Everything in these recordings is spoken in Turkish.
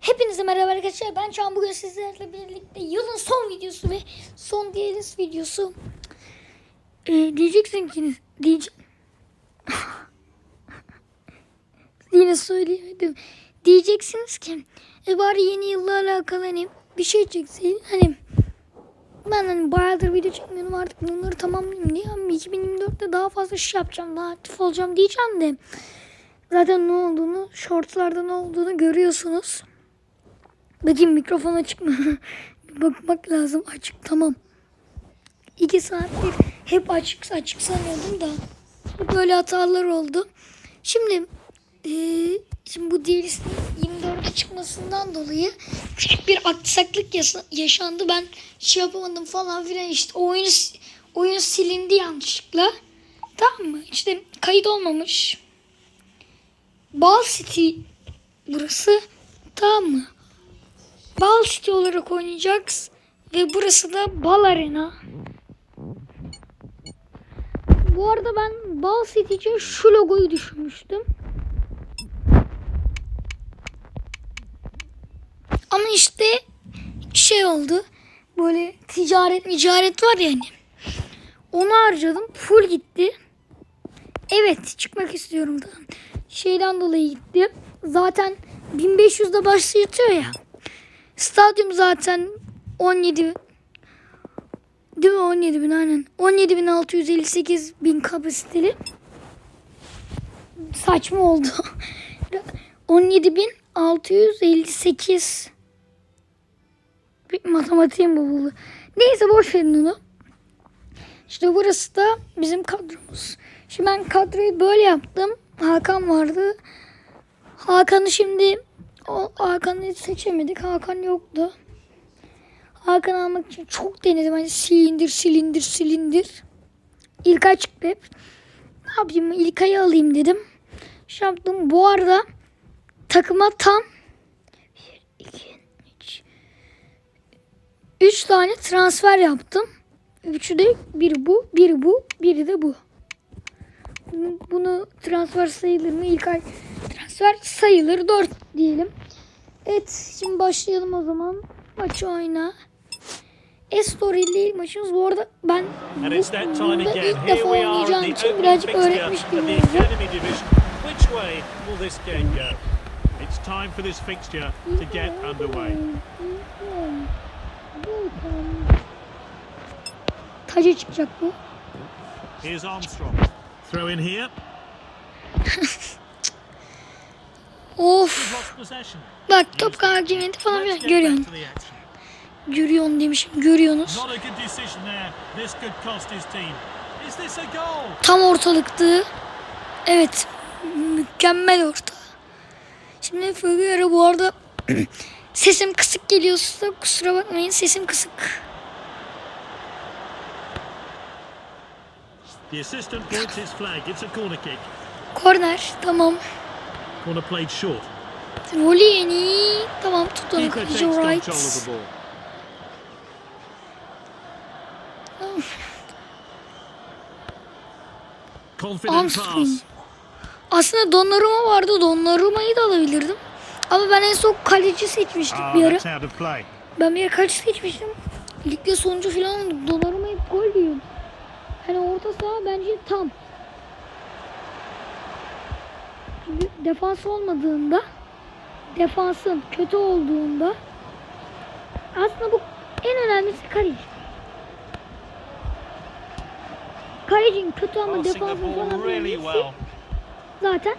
Hepinize merhaba arkadaşlar. Ben Can bugün sizlerle birlikte yılın son videosu ve son DLS videosu. Ee, diyeceksin ki diyece Yine söyleyemedim. Diyeceksiniz ki e bari yeni yılla alakalı hani bir şey çekseydin hani ben hani bayağıdır video çekmiyorum artık bunları tamamlayayım diye ama 2024'te daha fazla iş yapacağım daha aktif olacağım diyeceğim de zaten ne olduğunu shortslarda ne olduğunu görüyorsunuz. Bakayım mikrofon açık mı? Bakmak lazım. Açık tamam. İki saattir hep açık açık sanıyordum da. Böyle hatalar oldu. Şimdi eee, şimdi bu DLC'nin 24'e çıkmasından dolayı küçük bir aksaklık yaşandı. Ben şey yapamadım falan filan işte oyun oyun silindi yanlışlıkla. Tamam mı? İşte kayıt olmamış. Bal City burası. Tamam mı? Bal City olarak oynayacağız. Ve burası da Bal Arena. Bu arada ben Bal City için şu logoyu düşünmüştüm. Ama işte şey oldu. Böyle ticaret ticaret var ya hani. Onu harcadım. Full gitti. Evet çıkmak istiyorum da. Şeyden dolayı gitti. Zaten 1500'de başlatıyor ya. Stadyum zaten 17 Değil mi 17 bin aynen. 17.658 bin kapasiteli. Saçma oldu. 17.658 bir matematiğim bozuldu. Neyse boş verin onu. İşte burası da bizim kadromuz. Şimdi ben kadroyu böyle yaptım. Hakan vardı. Hakan'ı şimdi Hakan'ı seçemedik. Hakan yoktu. Hakan almak için çok denedim. Hani silindir, silindir, silindir. İlkay çıktı hep. Ne yapayım? İlkay'ı alayım dedim. Şey yaptım. Bu arada takıma tam 1, 2, 3 3 tane transfer yaptım. Üçü de biri bu, biri bu, biri de bu. Bunu transfer sayılır mı? İlkay transfer sayılır. 4 diyelim. Evet şimdi başlayalım o zaman. Maçı oyna. Estorili maçımız bu arada ben again. ilk defa oynayacağım için birazcık öğretmiş gibi? It's time for this fixture to get underway. Taca çıkacak bu. Here's Armstrong. Throw in here. Of. Bak top hakimiyeti falan filan görüyorsun. Görüyorsun demişim. Görüyorsunuz. Tam ortalıktı. Evet. Mükemmel orta. Şimdi Figueroa bu arada sesim kısık geliyorsa kusura bakmayın sesim kısık. The assistant points his flag. It's a corner kick. Korner tamam. Corner played short. Voleyeni tamam tut onu Keeper takes kaleci control right. Armstrong. Aslında Donnarumma vardı. Donnarumma'yı da alabilirdim. Ama ben en son kaleci seçmiştim Ah, bir ara. of play. Ben bir ara kaleci seçmiştim. Ligde sonuncu falan olduk. Donnarumma hep gol yiyor. Hani orta saha bence tam. Çünkü defans olmadığında defansın kötü olduğunda aslında bu en önemlisi kaleci. Kalecinin kötü ama defansın falan really well. zaten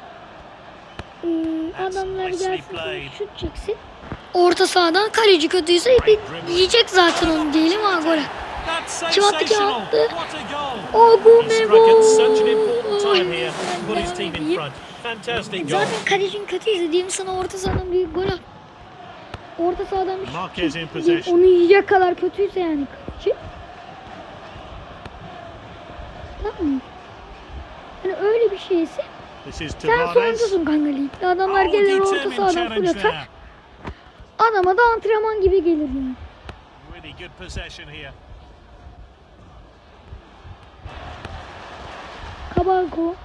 That's adamlar gelsin şut çeksin. Orta sahadan kaleci kötüyse yiyecek zaten onu diyelim ha gole. Kim attı, kim attı? What a goal. O bu He ne struck at such an gol. Fantastic goal. Zaten kalecin kötüyse diyelim sana orta sahadan bir gol at. Orta sahadan bir Marquez in possession. Onu yiyecek kadar kötüyse yani kaleci. Tamam mı? Hani öyle bir şeyse sen sonuncusun kanka ligde. Adamlar Oh, gelir orta sahadan full atar. Adama da antrenman gibi gelir yani. Really good possession here. Kabargo.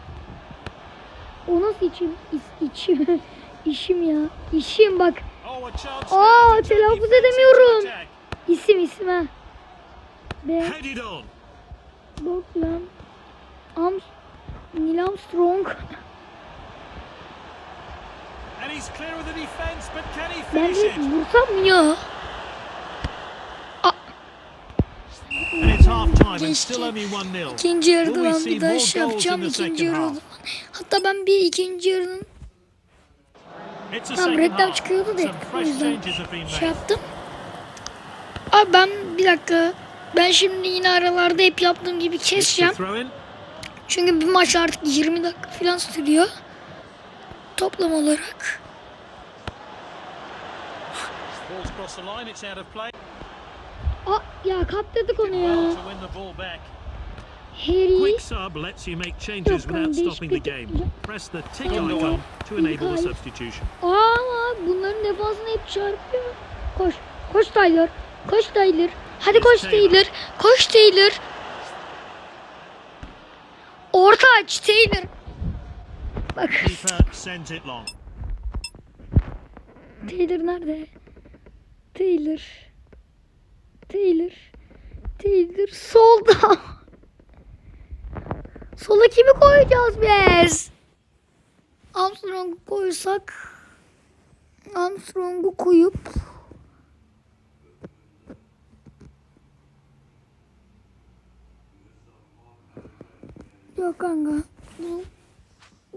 O nasıl içim? İs, içim. İşim ya. İşim bak. Aa, telaffuz edemiyorum. İsim isim ha. B. Bak lan. Am Neil Armstrong. Ben de vursam mı ya? And it's half time and Geçti. still only 1-0. İkinci yarıda ben bir daha şey yapacağım. ikinci half? Hatta ben bir ikinci yarının second reklam çıkıyordu da o yüzden şey yaptım. Abi ben bir dakika. Ben şimdi yine aralarda hep yaptığım gibi keseceğim. Çünkü bir maç artık 20 dakika falan sürüyor. Toplam olarak. Aa, ya kaptırdık onu ya. Harry. Quick sub lets you make changes without stopping the game. Press the tick icon to enable the substitution. Aa bunların defansına hep çarpıyor. Koş. Koş Tyler. Koş Tyler. Hadi koş Taylor. Koş Taylor. Orta aç Taylor. Bak. Taylor nerede? Taylor. Taylor. Taylor solda. Sola kimi koyacağız biz? Armstrong'u koysak Armstrong'u koyup Yok kanka. Bu-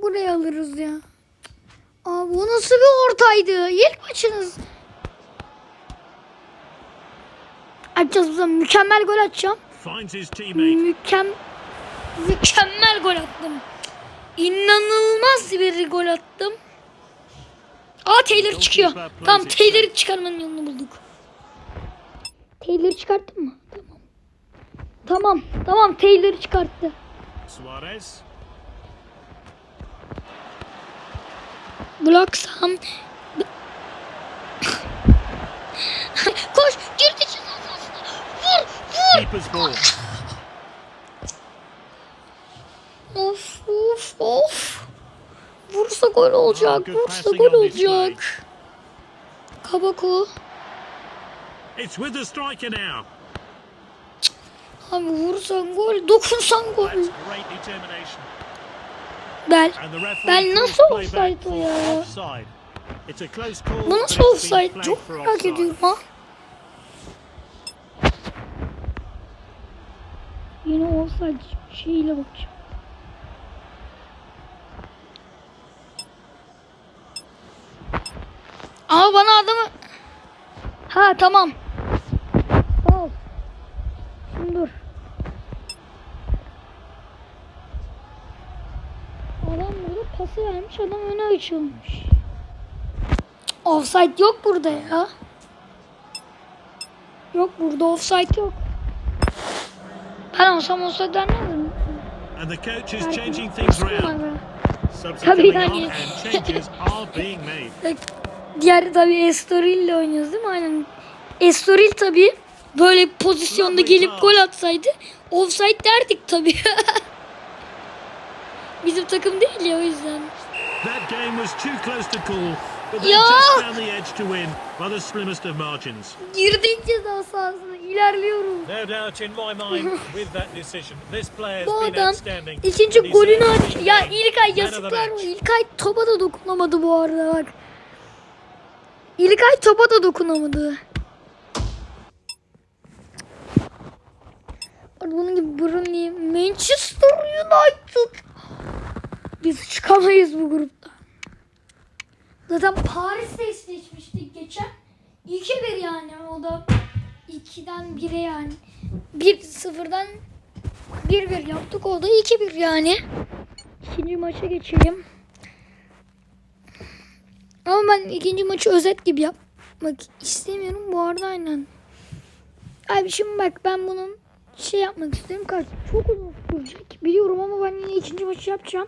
Buraya alırız ya. Abi bu nasıl bir ortaydı? İlk Açacağız bu zaman. Mükemmel gol atacağım. Mükem mükemmel gol attım. İnanılmaz bir gol attım. Aa Taylor çıkıyor. Tamam Taylor'ı çıkarmanın yolunu bulduk. Taylor'ı çıkarttın mı? Tamam. Tamam. Tamam Taylor'ı çıkarttı. Suarez. Bloksam. Koş girdi. Vur vur. Of of of. Vursa gol olacak. Vursa gol olacak. Kabako. It's with the striker now. Abi vursan gol, dokunsan gol. Bel. Calls nasıl offside o ya? Bu nasıl offside? Çok merak ediyorum ha. Yine offside şeyiyle bakacağım. Ama bana adamı... Ha tamam. Ol. Şimdi dur. Adam burada pası vermiş, adam öne açılmış. Offside yok burada ya. Yok burada offside yok. Ben olsam offside vermezdim. And the coach is changing things round. Subs are Tabii yani. Diğer tabii Estoril ile oynuyoruz değil mi? Aynen. Estoril tabii böyle bir pozisyonda gelip gol atsaydı offside derdik tabii. Bizim takım değil ya o yüzden. That game was too close to call, Ya! just found the edge to win by the slimmest of margins. Girdik ceza sahasına ilerliyoruz. No doubt in my mind with that decision. This player Bu has been adam outstanding. ikinci golünü the Ya. İlkay yazıklar mı? İlkay topa da dokunamadı bu arada bak. İlkay topa da dokunamadı. Bunun gibi Burnley, Manchester United. Biz çıkamayız bu grupta. Zaten Paris'te eşleşmiştik geçen. 2-1 yani o da 2'den 1'e yani. 1-0'dan 1-1 yaptık o da 2-1 yani. İkinci maça geçelim. Ama ben ikinci maçı özet gibi yapmak istemiyorum. Bu arada aynen. Abi şimdi bak ben bunun şey yapmak istiyorum. Çok uzun sürecek. Biliyorum ama ben yine ikinci maçı yapacağım.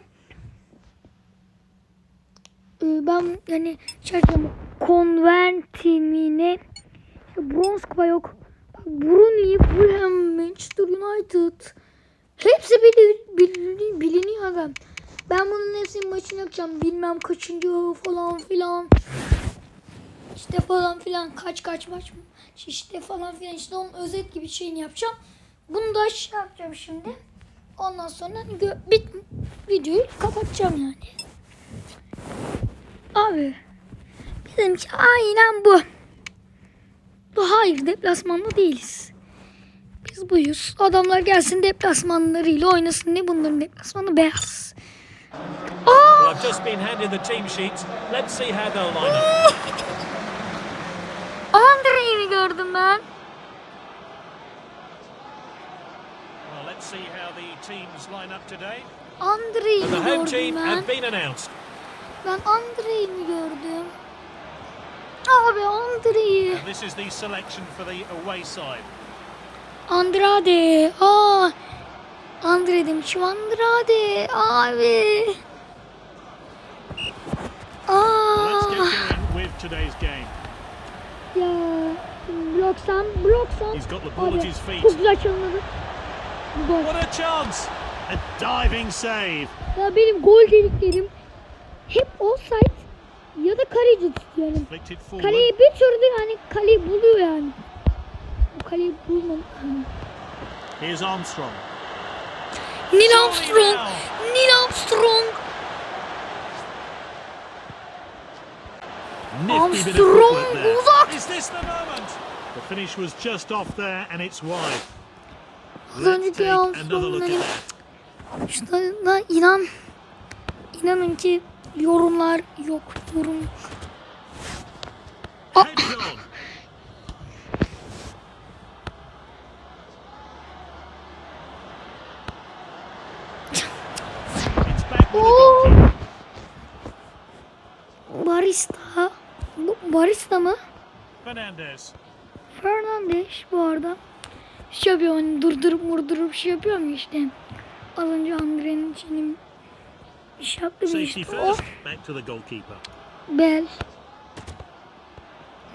Ee, ben yani şey yapacağım. Konvertimine bronz kupa yok. Bak, Brunei, Fulham, Manchester United. Hepsi bili, bili- biliniyor aga. Ben bunun hepsinin maçını yapacağım. Bilmem kaçıncı falan filan. işte falan filan kaç kaç maç işte falan filan işte onun özet gibi şeyini yapacağım. Bunu da şey yapacağım şimdi. Ondan sonra bit videoyu kapatacağım yani. Abi bizimki aynen bu. Bu hayır deplasmanda değiliz. Biz buyuz. Adamlar gelsin deplasmanlarıyla oynasın. Ne bunların deplasmanı beyaz. Aa! Well, I've just been handed the team sheets. Let's see how they'll line up. Andre'yi mi gördüm ben? Well, let's see how the teams line up today. Andre'yi And the mi home gördüm ben? Ben Andre'yi mi gördüm? Abi Andre'yi. And this is the selection for the away side. Andrade. Aa. Andre demişim. Andrade. Abi. Let's Aa. get going with today's game. Ya. Bloksan. Bloksan. He's got the ball at his feet. Çok güzel çalındı. Gol. What a chance! A diving save. Ya benim gol dediklerim hep offside ya da kaleci tutuyorum. Kaleyi bir türlü hani kaleyi buluyor yani. Bu kaleyi bulmadı. Here's Armstrong. Neil Armstrong. Neil Armstrong. Armstrong uzak. Is this the moment? The finish was just off there and it's wide. Let's önceki take another Armstrong'un look at hani that. şuna inan inanın ki yorumlar yok. Yorum. Aa, goalkeeper. barista. Bu barista mı? Fernandez. Fernandes bu arada. Şey yapıyor hani durdurup murdurup şey yapıyor mu işte. Az önce Andre'nin içinin Safety işte. O first. Back to the goalkeeper. Bel.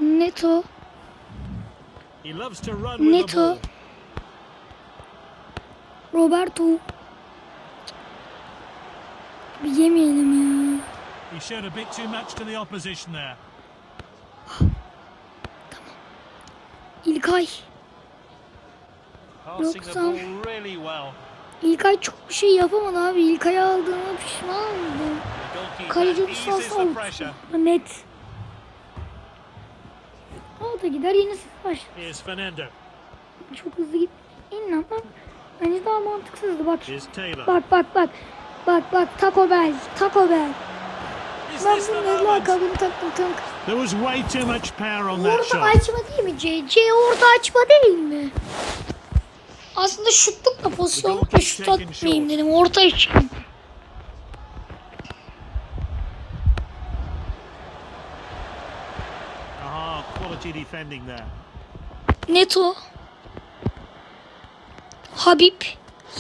Neto. He loves to run with the Neto. Roberto. Bir yemeyelim ya. He showed a bit too much to the opposition there. İlkay. Passing the ball really well. İlkay çok bir şey yapamadı abi. İlkay'ı aldığına pişman oldum. Kaleci the pressure. Net. O da gider siz başlar. Çok hızlı git. İn lan bak. Bence daha mantıksızdı bak. Bak bak bak. Bak bak Taco Bell. Taco Bell. Ben bunun lakabını taktım. There was way too much power on that Orada shot. açma değil mi CC? Orada açma değil mi? Aslında şutluk da pozisyonlukla şut atmayayım dedim. Orta için. Quality defending there. Neto. Habib.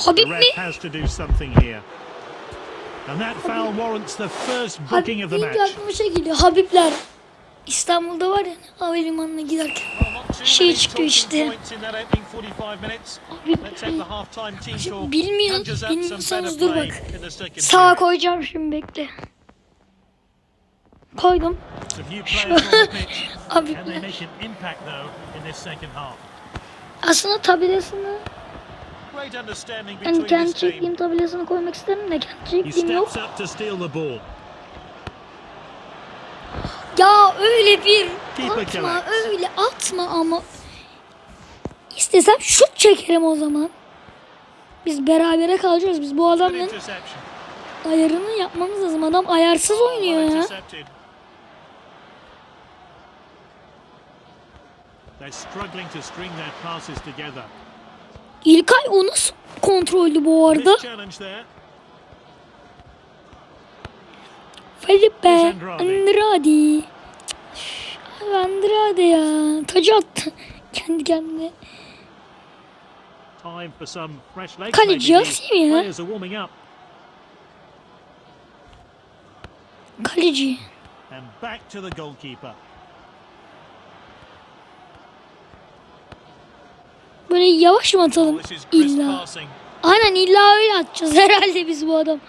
Habib mi? has to do something here. And that foul warrants the first booking Habib of the match. aklıma şey geliyor. Habibler. İstanbul'da var ya havalimanına giderken. Şey çıkıyor işte. points in that opening 45 minutes. Habib. Let's have the half-time team Şimdi talk. bilmiyor- bilmiyorsanız dur bak. Sağa koyacağım şimdi bekle. Koydum. Abi aslında tabelasını between kendi çektiğim tabelasını koymak isterim de kendi çektiğim yok. steps up to steal the ball. Ya öyle bir atma öyle atma ama istesem şut çekerim o zaman. Biz berabere kalacağız. Biz bu adamın ayarını yapmamız lazım. Adam ayarsız oynuyor ya. İlkay o nasıl kontroldü bu arada? Felipe Andrade. Andrade. Ya. Tacı attı. Kendi kendine. Time for some fresh legs. Kaleci maybe. atayım ya. Players are warming up. Kaleci. And back to the goalkeeper. Böyle yavaş mı atalım? Crisp İlla. Aynen illa öyle atacağız herhalde biz bu adam.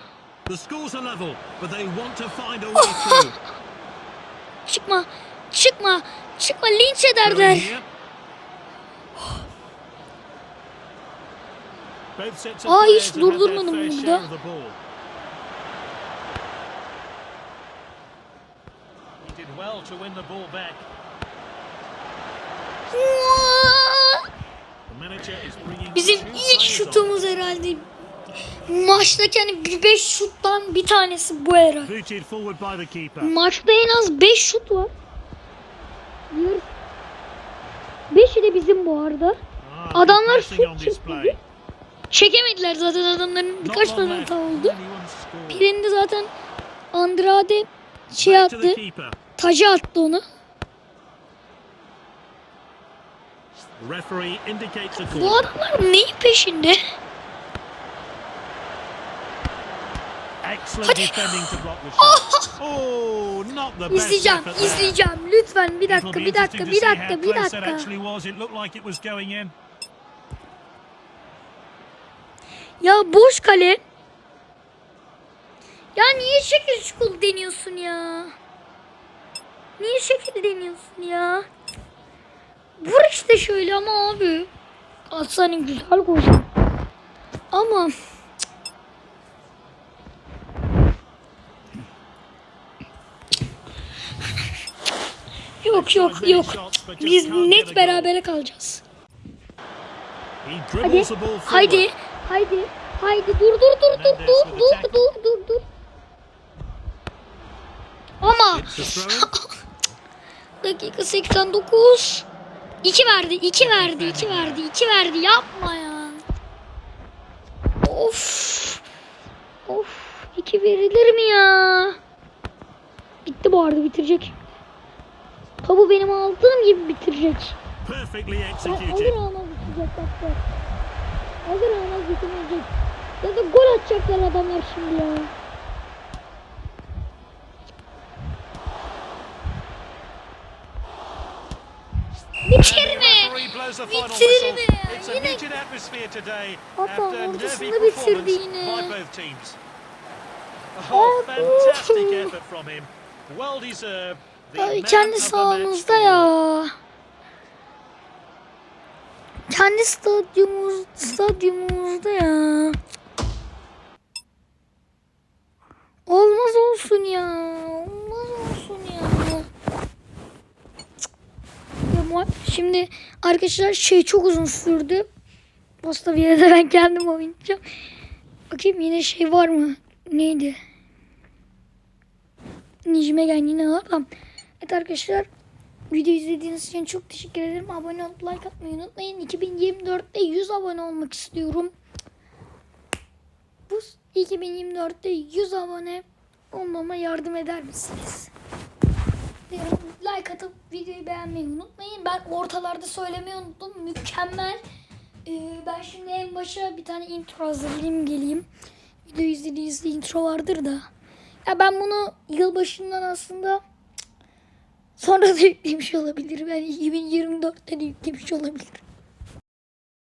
The scores are level, but they want to find a way through. Çıkma. Çıkma. Çıkma linç ederler. Aa hiç durdurmadım burada. Bizim ilk şutumuz herhalde. Maçtaki hani 5 şuttan bir tanesi bu herhalde. Maçta en az 5 şut var. bizim bu arada. Adamlar şut çekmedi. Çekemediler zaten adamların birkaç tane hata oldu. Birinde zaten Andrade şey attı. Taca attı onu. Bu adamlar neyin peşinde? Hadi. Oh. İzleyeceğim, izleyeceğim. Lütfen bir dakika, bir dakika, bir dakika, bir dakika. Ya boş kale. Ya niye şekil şukul deniyorsun ya? Niye şekil deniyorsun ya? Vur işte şöyle ama abi. Aslanın güzel gol. Ama Yok yok yok. Biz net berabere kalacağız. Hadi. Haydi. Haydi. Haydi dur dur dur dur dur dur dur dur dur. Ama dakika 89. 2 verdi, 2 verdi, 2 verdi, 2 verdi. Yapma ya. Of. Of. 2 verilir mi ya? Bitti bu arada bitirecek. Tabu benim aldığım gibi bitirecek. Alır almaz bitirecek bak bak. Alır almaz bitirecek. Ya da gol atacaklar adamlar şimdi ya. Bitirme. Bitirme. Yine- Hatta ortasında bitirdi yine. Oh, fantastic effort from him. Well deserved. Man kendi sahamızda ya. Kendi stadyumumuz, stadyumumuzda ya. Olmaz olsun ya. Olmaz olsun ya. Ya Şimdi arkadaşlar şey çok uzun sürdü. Posta bir yere de ben kendim oynayacağım. Bakayım yine şey var mı? Neydi? Necime gel yine var. Evet arkadaşlar video izlediğiniz için çok teşekkür ederim. Abone olup like atmayı unutmayın. 2024'te 100 abone olmak istiyorum. Bu 2024'te 100 abone olmama yardım eder misiniz? Like atıp videoyu beğenmeyi unutmayın. Ben ortalarda söylemeyi unuttum. Mükemmel. Ee, ben şimdi en başa bir tane intro hazırlayayım geleyim. Video izlediğinizde intro vardır da. Ya ben bunu yılbaşından aslında sonra da yüklemiş olabilirim. Yani 2024'te de yüklemiş olabilirim.